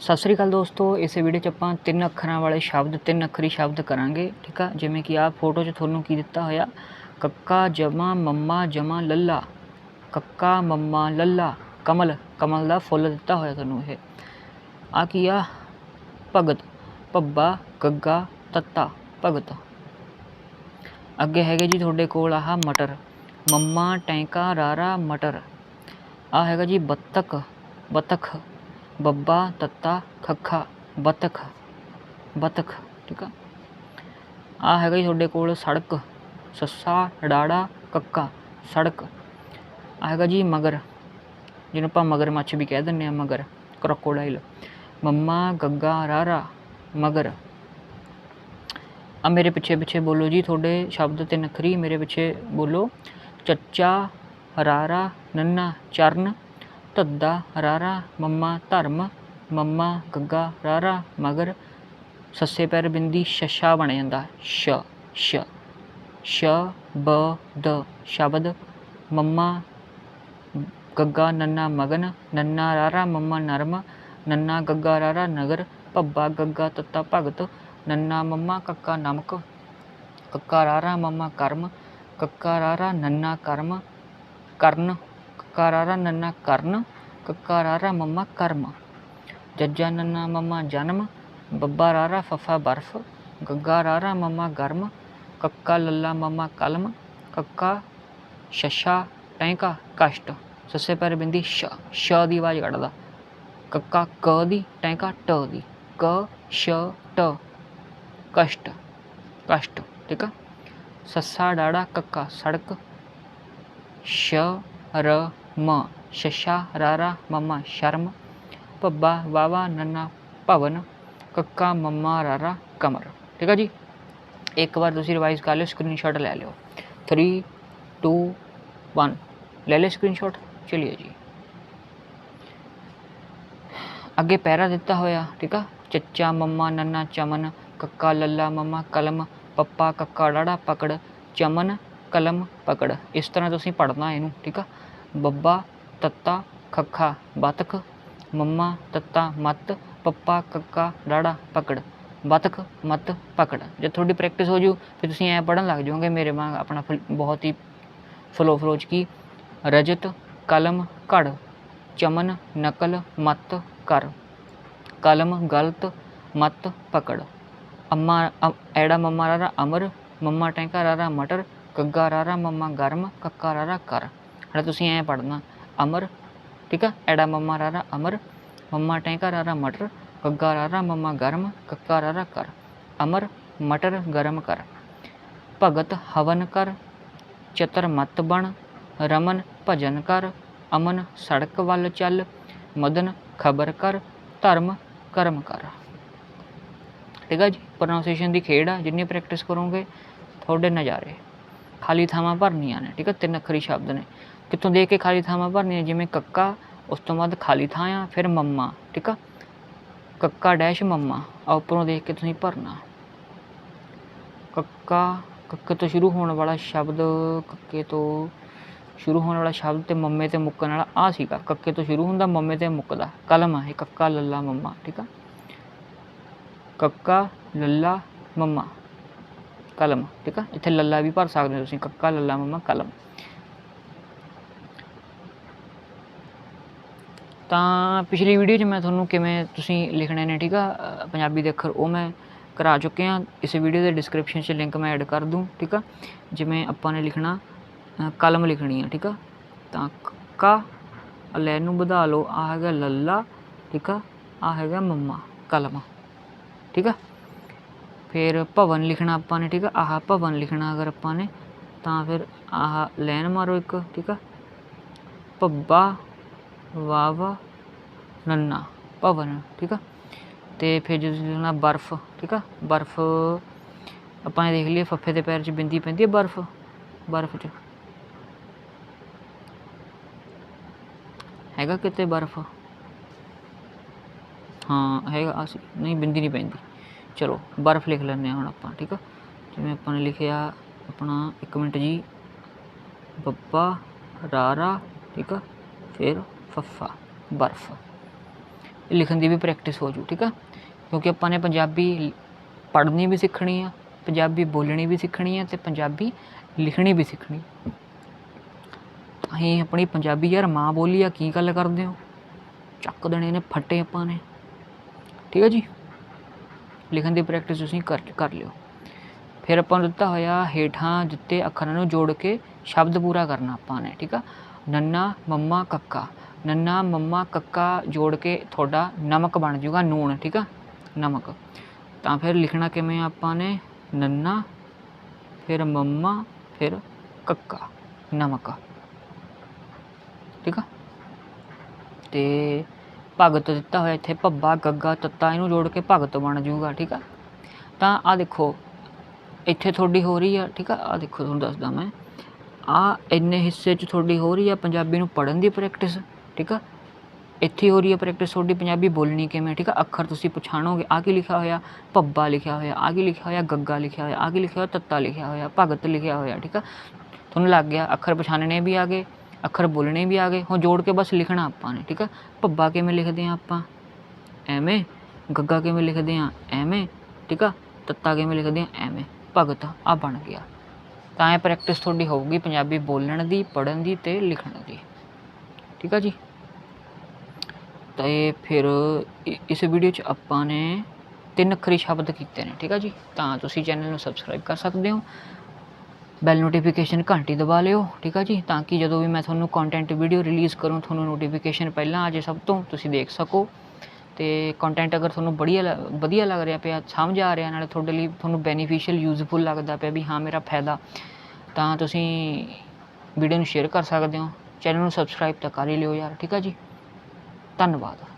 ਸਤਿ ਸ੍ਰੀ ਅਕਾਲ ਦੋਸਤੋ, ਇਸ ਵੀਡੀਓ 'ਚ ਆਪਾਂ ਤਿੰਨ ਅੱਖਰਾਂ ਵਾਲੇ ਸ਼ਬਦ, ਤਿੰਨ ਅੱਖਰੀ ਸ਼ਬਦ ਕਰਾਂਗੇ, ਠੀਕ ਆ? ਜਿਵੇਂ ਕਿ ਆਹ ਫੋਟੋ 'ਚ ਤੁਹਾਨੂੰ ਕੀ ਦਿੱਤਾ ਹੋਇਆ? ਕੱਕਾ, ਜਮਾ, ਮੰਮਾ, ਜਮਾ, ਲੱਲਾ। ਕੱਕਾ, ਮੰਮਾ, ਲੱਲਾ। ਕਮਲ ਕਮਲ ਦਾ ਫੁੱਲ ਦਿੱਤਾ ਹੋਇਆ ਤੁਹਾਨੂੰ ਇਹ। ਆ ਕੀ ਆ? ਭਗਤ। ਪੱਬਾ ਗੱਗਾ, ਤੱਤਾ, ਭਗਤ। ਅੱਗੇ ਹੈਗੇ ਜੀ ਤੁਹਾਡੇ ਕੋਲ ਆਹ ਮਟਰ। ਮੰਮਾ, ਟੈਂਕਾ, ਰਾਰਾ, ਮਟਰ। ਆ ਹੈਗਾ ਜੀ ਬੱਤਕ ਬਤਖ। ਬੱਬਾ, ਤੱਤਾ, ਖੱਖਾ, ਬਤਖ ਬਤਖ, ਠੀਕ ਆ? ਆ ਹੈਗਾ ਜੀ ਤੁਹਾਡੇ ਕੋਲ ਸੜਕ, ਸੱਸਾ, ਡਾੜਾ, ਕੱਕਾ, ਸੜਕ। ਆ ਹੈਗਾ ਜੀ ਮਗਰ, ਜਿਹਨੂੰ ਆਪਾਂ ਮਗਰ ਮੱਛ ਵੀ ਕਹਿ ਦਿੰਦੇ ਆ, ਮਗਰ ਕਰੋਕੋਡਾਈਲ ਮੰਮਾ, ਗੱਗਾ, ਰਾਰਾ, ਮਗਰ। ਆ ਮੇਰੇ ਪਿੱਛੇ ਪਿੱਛੇ ਬੋਲੋ ਜੀ, ਤੁਹਾਡੇ ਸ਼ਬਦ ਤੇ ਨਖਰੀ ਮੇਰੇ ਪਿੱਛੇ ਬੋਲੋ। ਚੱਚਾ ਹਰਾਰਾ ਨੰਨਾ, ਚਰਨ ਧੱਦਾ, ਰਾਰਾ, ਮੰਮਾ, ਧਰਮ, ਮੰਮਾ, ਗੱਗਾ, ਰਾਰਾ, ਮਗਰ, ਸੱਸੇ ਪੈਰ ਬਿੰਦੀ, ਸ਼ਸ਼ਾ ਬਣ ਜਾਂਦਾ। ਸ਼ ਸ਼ ਸ਼, ਬ, ਦ, ਸ਼ਬਦ, ਮੰਮਾ, ਗੱਗਾ, ਨੰਨਾ, ਮਗਨ, ਨੰਨਾ, ਰਾਰਾ, ਮੰਮਾ, ਨਰਮ, ਨੰਨਾ, ਗੱਗਾ, ਰਾਰਾ, ਨਗਰ, ਭੱਬਾ, ਗੱਗਾ, ਤੱਤਾ, ਭਗਤ, ਨੰਨਾ, ਮੰਮਾ, ਕੱਕਾ, ਨਮਕ, ਕੱਕਾ, ਰਾਰਾ, ਮੰਮਾ, ਕਰਮ, ਕੱਕਾ, ਰਾਰਾ, ਨੰਨਾ, ਕਰਮ, ਕਰਨ, ਕੱਕਾ, ਰਾਰਾ, ਨੰਨਾ, ਕਰਨ ਕੱਕਾ ਰਾਰਾ ਮੰਮਾ ਕਰਮ। ਜੱਜਾ ਨੰਨਾ ਮੰਮਾ ਜਨਮ, ਬੱਬਾ ਰਾਰਾ ਫਫਾ ਬਰਫ, ਗੱਗਾ ਰਾਰਾ ਮੰਮਾ ਗਰਮ, ਕੱਕਾ ਲੱਲਾ ਮੰਮਾ ਕਲਮ, ਕੱਕਾ ਸ਼ਸ਼ਾ ਟੈਂਕਾ ਕਸ਼ਟ। ਸੱਸੇ ਪੈਰ ਬਿੰਦੀ ਸ਼ ਸ਼ ਦੀ ਆਵਾਜ਼ ਕੱਢਦਾ। ਕੱਕਾ ਕ ਦੀ, ਟੈਂਕਾ ਟ ਦੀ। ਕ, ਸ਼, ਟ। ਕਸ਼ਟ ਕਸ਼ਟ, ਠੀਕ ਆ? ਸੱਸਾ ਡਾੜਾ ਕੱਕਾ ਸੜਕ, ਸ਼, ਰ, ਮ। ਸ਼ਸ਼ਾ, ਰਾਰਾ, ਮਮਾ, ਸ਼ਰਮ ਪੱਬਾ ਵਾਵਾ ਨੰਨਾ, ਭਵਨ, ਕੱਕਾ, ਮੰਮਾ, ਰਾਰਾ, ਕਮਰ। ਠੀਕ ਆ ਜੀ? ਇੱਕ ਵਾਰ ਤੁਸੀਂ ਰਿਵਾਈਜ਼ ਕਰ ਲਿਓ ਸਕਰੀਨਸ਼ਾਟ ਲੈ ਲਿਓ। 3 2 1 ਲੈ ਲਿਓ ਸਕਰੀਨਸ਼ਾਟ ਚਲਿਏ ਜੀ। ਅੱਗੇ ਪੈਰਾ ਦਿੱਤਾ ਹੋਇਆ, ਠੀਕ ਆ? ਚੱਚਾ, ਮੰਮਾ, ਨੰਨਾ, ਚਮਨ, ਕੱਕਾ, ਲੱਲਾ, ਮੰਮਾ, ਕਲਮ, ਪੱਪਾ, ਕੱਕਾ, ਡਾੜਾ, ਪਕੜ, ਚਮਨ, ਕਲਮ, ਪਕੜ। ਇਸ ਤਰ੍ਹਾਂ ਤੁਸੀਂ ਪੜ੍ਹਨਾ ਇਹਨੂੰ, ਠੀਕ ਆ? ਬੱਬਾ ਤੱਤਾ, ਖੱਖਾ ਬਤਖ ਮੰਮਾ, ਤੱਤਾ, ਮੱਤ, ਪੱਪਾ, ਕੱਕਾ ਡਾੜਾ ਪਕੜ। ਬਤਖ ਮੱਤ, ਪਕੜ। ਜੇ ਤੁਹਾਡੀ ਪ੍ਰੈਕਟਿਸ ਹੋ ਜੂ, ਫਿਰ ਤੁਸੀਂ ਐ ਪੜਨ ਲੱਗ ਜਾਓਗੇ, ਮੇਰੇ ਵਾਂਗ ਆਪਣਾ ਫਲ- ਬਹੁਤ ਹੀ ਫਲੋ ਫਲੋਚ ਕੀ? ਰਜਤ, ਕਲਮ, ਘੜ। ਚਮਨ, ਨਕਲ, ਮਤ, ਕਰ। ਕਲਮ, ਗਲਤ, ਮਤ, ਪਕੜ। ਅੰਮਾ, ਅ- ਐੜਾ ਮੰਮਾ ਰਾਰਾ ਅਮਰ, ਮੰਮਾ ਟੈਂਕਾ ਰਾਰਾ ਮਟਰ। ਕੱਗਾ ਰਾਰਾ ਮੰਮਾ ਗਰਮ, ਕੱਕਾ ਰਾਰਾ ਕਰ। ਹੁਣ ਤੁਸੀਂ ਐ ਪੜਨਾ ਅਮਰ ਠੀਕ ਆ ਐੜਾ ਮੰਮਾ ਰਾਰਾ ਅਮਰ ਮੰਮਾ ਟੈਂਕਾ ਰਾਰਾ ਮਟਰ ਕੱਗਾ ਰਾਰਾ ਮੰਮਾ ਗਰਮ ਕੱਕਾ ਰਾਰਾ ਕਰ ਅਮਰ ਮਟਰ ਗਰਮ ਕਰ ਭਗਤ ਹਵਨ ਕਰ ਚਤਰ ਮਤ ਬਣ ਰਮਨ ਭਜਨ ਕਰ ਅਮਨ ਸੜਕ ਵੱਲ ਚੱਲ ਮਦਨ ਖਬਰ ਕਰ ਧਰਮ ਕਰਮ ਕਰ ਠੀਕ ਆ ਜੀ ਪ੍ਰੋਨਾਂਸੀਏਸ਼ਨ ਦੀ ਖੇਡ ਆ, ਜਿੰਨੀ ਪ੍ਰੈਕਟਿਸ ਕਰੋਗੇ, ਤੁਹਾਡੇ ਨਜ਼ਾਰੇ। ਖਾਲੀ ਥਾਵਾਂ ਭਰਨੀਆਂ ਨੇ, ਠੀਕ ਆ ਤਿੰਨ ਅੱਖਰੀ ਸ਼ਬਦ ਨੇ। ਕਿੱਥੋਂ ਦੇਖ ਕੇ ਖਾਲੀ ਥਾਵਾਂ ਭਰਨੀਆਂ? ਜਿਵੇਂ ਕੱਕਾ, ਉਸ ਤੋਂ ਬਾਅਦ ਖਾਲੀ ਥਾਂ ਆ, ਫਿਰ ਮੰਮਾ, ਠੀਕ ਆ? ਕੱਕਾ ਡੈਸ਼ ਮੰਮਾ ਆ ਉੱਪਰੋਂ ਦੇਖ ਕੇ ਤੁਸੀਂ ਭਰਨਾ। ਕੱਕਾ, ਕੱਕੇ ਤੋਂ ਸ਼ੁਰੂ ਹੋਣ ਵਾਲਾ ਸ਼ਬਦ, ਕੱਕੇ ਤੋਂ ਸ਼ੁਰੂ ਹੋਣ ਵਾਲਾ ਸ਼ਬਦ ਤੇ ਮੰਮੇ ਤੇ ਮੁੱਕਣ ਵਾਲਾ ਆ ਸੀਗਾ। ਕੱਕੇ ਤੋਂ ਸ਼ੁਰੂ ਹੁੰਦਾ, ਮੰਮੇ ਤੇ ਮੁੱਕਦਾ। ਕਲਮ ਆ ਇਹ, ਕੱਕਾ, ਲੱਲਾ, ਮੰਮਾ, ਠੀਕ ਆ? ਕੱਕਾ, ਲੱਲਾ, ਮੰਮਾ, ਕਲਮ, ਠੀਕ ਆ? ਇੱਥੇ ਲੱਲਾ ਵੀ ਭਰ ਸਕਦੇ ਹੋ ਤੁਸੀਂ, ਕੱਕਾ, ਲੱਲਾ, ਮੰਮਾ, ਕਲਮ। ਤਾਂ ਪਿਛਲੀ ਵੀਡੀਓ 'ਚ ਮੈਂ ਤੁਹਾਨੂੰ ਕਿਵੇਂ ਤੁਸੀਂ ਲਿਖਣੇ ਨੇ, ਠੀਕ ਆ? ਪੰਜਾਬੀ ਦੇ ਅੱਖਰ ਉਹ ਮੈਂ ਕਰਾ ਚੁੱਕੇ ਆ ਇਸ ਵੀਡੀਓ ਦੇ ਡਿਸਕ੍ਰਿਪਸ਼ਨ 'ਚ ਲਿੰਕ ਮੈਂ ਐਡ ਕਰ ਦੂੰ, ਠੀਕ ਆ? ਜਿਵੇਂ ਆਪਾਂ ਨੇ ਲਿਖਣਾ ਕਲਮ ਲਿਖਣੀ ਆ, ਠੀਕ ਆ? ਤਾਂ ਕਾ ਲੈ ਨੂੰ ਵਧਾ ਲਓ, ਆ ਹੈਗਾ ਲੱਲਾ, ਠੀਕ ਆ? ਆ ਹੈਗਾ ਮੰਮਾ, ਕਲਮ, ਠੀਕ ਆ? ਫਿਰ ਭਵਨ ਲਿਖਣਾ ਆਪਾਂ ਨੇ, ਠੀਕ ਆ? ਆਹ ਭਵਨ ਲਿਖਣਾ ਅਗਰ ਆਪਾਂ ਨੇ, ਤਾਂ ਫਿਰ ਆਹ ਲੈਨ ਮਾਰੋ ਇੱਕ, ਠੀਕ ਆ? ਪੱਬਾ ਵਾਵਾ ਨੰਨਾ, ਭਵਨ, ਠੀਕ ਆ? ਤੇ ਫਿਰ ਜਦੋਂ ਤੁਸੀਂ ਲਿਖਣਾ ਬਰਫ਼, ਠੀਕ ਆ? ਬਰਫ਼, ਆਪਾਂ ਨੇ ਦੇਖ ਲਈਏ, ਫੱਫੇ ਦੇ ਪੈਰ 'ਚ ਬਿੰਦੀ ਪੈਂਦੀ ਹੈ ਬਰਫ਼ ਬਰਫ਼ 'ਚ। ਹੈਗਾ ਕਿਤੇ ਬਰਫ਼? ਹਾਂ, ਹੈਗਾ, ਆ ਨਹੀਂ, ਬਿੰਦੀ ਨਹੀਂ ਪੈਂਦੀ। ਚਲੋ, ਬਰਫ਼ ਲਿਖ ਲੈਂਦੇ ਹਾਂ ਹੁਣ ਆਪਾਂ, ਠੀਕ ਆ? ਜਿਵੇਂ ਆਪਾਂ ਨੇ ਲਿਖਿਆ, ਆਪਣਾ ਇੱਕ ਮਿੰਟ ਜੀ, ਬੱਬਾ ਰਾਰਾ, ਠੀਕ ਆ? ਫਿਰ ਫੱਫਾ, ਬਰਫ਼। ਲਿਖਣ ਦੀ ਵੀ ਪ੍ਰੈਕਟਿਸ ਹੋ ਜੂ, ਠੀਕ ਆ? ਕਿਉਂਕਿ ਆਪਾਂ ਨੇ ਪੰਜਾਬੀ ਪੜ੍ਹਨੀ ਵੀ ਸਿੱਖਣੀ ਆ, ਪੰਜਾਬੀ ਬੋਲਣੀ ਵੀ ਸਿੱਖਣੀ ਆ ਤੇ ਪੰਜਾਬੀ ਲਿਖਣੀ ਵੀ ਸਿੱਖਣੀ। ਅਸੀਂ ਆਪਣੀ ਪੰਜਾਬੀ ਯਾਰ ਮਾਂ ਬੋਲੀ ਆ, ਕੀ ਗੱਲ ਕਰਦੇ ਹੋ? ਚੱਕ ਦੇਣੇ ਨੇ, ਫੱਟੇ ਆਪਾਂ ਨੇ। ਠੀਕ ਹੈ ਜੀ? ਲਿਖਣ ਦੀ ਪ੍ਰੈਕਟਿਸ ਤੁਸੀਂ ਕਰ ਕਰ ਲਿਓ। ਫਿਰ ਆਪਾਂ ਨੂੰ ਦਿੱਤਾ ਹੋਇਆ ਹੇਠਾਂ ਦਿੱਤੇ ਅੱਖਰਾਂ ਨੂੰ ਜੋੜ ਕੇ ਸ਼ਬਦ ਪੂਰਾ ਕਰਨਾ ਆਪਾਂ ਨੇ, ਠੀਕ ਆ? ਨੰਨਾ, ਮੰਮਾ, ਕੱਕਾ। ਨੰਨਾ, ਮੰਮਾ, ਕੱਕਾ ਜੋੜ ਕੇ ਤੁਹਾਡਾ ਨਮਕ ਬਣ ਜਾਊਗਾ ਨੂਣ, ਠੀਕ ਆ? ਨਮਕ। ਤਾਂ ਫਿਰ ਲਿਖਣਾ ਕਿਵੇਂ ਆਪਾਂ ਨੇ? ਨੰਨਾ, ਫਿਰ ਮੰਮਾ, ਫਿਰ ਕੱਕਾ, ਨਮਕ। ਠੀਕ ਆ? ਤੇ ਭਗਤ ਦਿੱਤਾ ਹੋਇਆ ਇੱਥੇ ਭੱਬਾ, ਗੱਗਾ, ਤੱਤਾ, ਇਹਨੂੰ ਜੋੜ ਕੇ ਭਗਤ ਬਣ ਜਾਊਗਾ ਠੀਕ ਆ? ਤਾਂ ਆ ਦੇਖੋ, ਇੱਥੇ ਤੁਹਾਡੀ ਹੋ ਰਹੀ ਆ, ਠੀਕ ਆ? ਆ ਦੇਖੋ, ਤੁਹਾਨੂੰ ਦੱਸਦਾ ਮੈਂ। ਆ ਇੰਨੇ ਹਿੱਸੇ 'ਚ ਤੁਹਾਡੀ ਹੋ ਰਹੀ ਆ, ਪੰਜਾਬੀ ਨੂੰ ਪੜ੍ਹਨ ਦੀ ਪ੍ਰੈਕਟਿਸ ਠੀਕ ਆ? ਇੱਥੇ ਹੋ ਰਹੀ ਹੈ ਪ੍ਰੈਕਟਿਸ ਤੁਹਾਡੀ ਪੰਜਾਬੀ ਬੋਲਣੀ ਕਿਵੇਂ ਠੀਕ ਆ? ਅੱਖਰ ਤੁਸੀਂ ਪਛਾਣੋਗੇ। ਆ ਕੀ ਲਿਖਿਆ ਹੋਇਆ? ਭੱਬਾ ਲਿਖਿਆ ਹੋਇਆ। ਆ ਕੀ ਲਿਖਿਆ ਹੋਇਆ? ਗੱਗਾ ਲਿਖਿਆ ਹੋਇਆ। ਆ ਕੀ ਲਿਖਿਆ ਹੋਇਆ? ਤੱਤਾ ਲਿਖਿਆ ਹੋਇਆ। ਭਗਤ ਲਿਖਿਆ ਹੋਇਆ, ਠੀਕ ਆ? ਤੁਹਾਨੂੰ ਲੱਗ ਗਿਆ, ਅੱਖਰ ਪਛਾਣਨੇ ਵੀ ਆ ਗਏ, ਅੱਖਰ ਬੋਲਣੇ ਵੀ ਆ ਗਏ। ਹੁਣ ਜੋੜ ਕੇ ਬਸ ਲਿਖਣਾ ਆਪਾਂ ਨੇ, ਠੀਕ ਆ? ਭੱਬਾ ਕਿਵੇਂ ਲਿਖਦੇ ਆ ਆਪਾਂ? ਐਵੇਂ। ਗੱਗਾ ਕਿਵੇਂ ਲਿਖਦੇ ਆ? ਐਵੇਂ, ਠੀਕ ਆ? ਤੱਤਾ ਕਿਵੇਂ ਲਿਖਦੇ ਆ? ਐਵੇਂ। ਭਗਤ ਆ ਬਣ ਗਿਆ। ਤਾਂ ਇਹ ਪ੍ਰੈਕਟਿਸ ਤੁਹਾਡੀ ਹੋਊਗੀ ਪੰਜਾਬੀ ਬੋਲਣ ਦੀ, ਪੜ੍ਹਨ ਦੀ ਤੇ ਲਿਖਣ ਦੀ। ਠੀਕ ਆ ਜੀ? ਅਤੇ ਫਿਰ ਇ- ਇਸ ਵੀਡੀਓ 'ਚ ਆਪਾਂ ਨੇ ਤਿੰਨ ਅੱਖਰੀ ਸ਼ਬਦ ਕੀਤੇ ਨੇ, ਠੀਕ ਆ ਜੀ? ਤਾਂ ਤੁਸੀਂ ਚੈਨਲ ਨੂੰ ਸਬਸਕ੍ਰਾਈਬ ਕਰ ਸਕਦੇ ਹੋ। ਬੈਲ ਨੋਟੀਫਿਕੇਸ਼ਨ ਘੰਟੀ ਦਬਾ ਲਿਓ, ਠੀਕ ਆ ਜੀ? ਤਾਂ ਕਿ ਜਦੋਂ ਵੀ ਮੈਂ ਤੁਹਾਨੂੰ ਕੰਟੈਂਟ ਵੀਡੀਓ ਰਿਲੀਜ਼ ਕਰੂੰ, ਤੁਹਾਨੂੰ ਨੋਟੀਫਿਕੇਸ਼ਨ ਪਹਿਲਾਂ ਆ ਜੇ ਸਭ ਤੋਂ, ਤੁਸੀਂ ਦੇਖ ਸਕੋ। ਤੇ ਕੰਟੈਂਟ ਅਗਰ ਤੁਹਾਨੂੰ ਬੜੀਆ ਲ- ਵਧੀਆ ਲੱਗ ਰਿਹਾ ਪਿਆ, ਸਮਝ ਆ ਰਿਹਾ, ਨਾਲੇ ਤੁਹਾਡੇ ਲਈ ਤੁਹਾਨੂੰ ਬੈਨੀਫੀਸ਼ੀਅਲ ਯੂਜ਼ਫੁਲ ਲੱਗਦਾ ਪਿਆ ਵੀ ਹਾਂ, ਮੇਰਾ ਫਾਇਦਾ। ਤਾਂ ਤੁਸੀਂ ਵੀਡੀਓ ਨੂੰ ਸ਼ੇਅਰ ਕਰ ਸਕਦੇ ਹੋ। ਚੈਨਲ ਨੂੰ ਸਬਸਕ੍ਰਾਈਬ ਤਾਂ ਕਰ ਹੀ ਲਿਓ ਯਾਰ, ਠੀਕ ਆ ਜੀ? ਧੰਨਵਾਦ।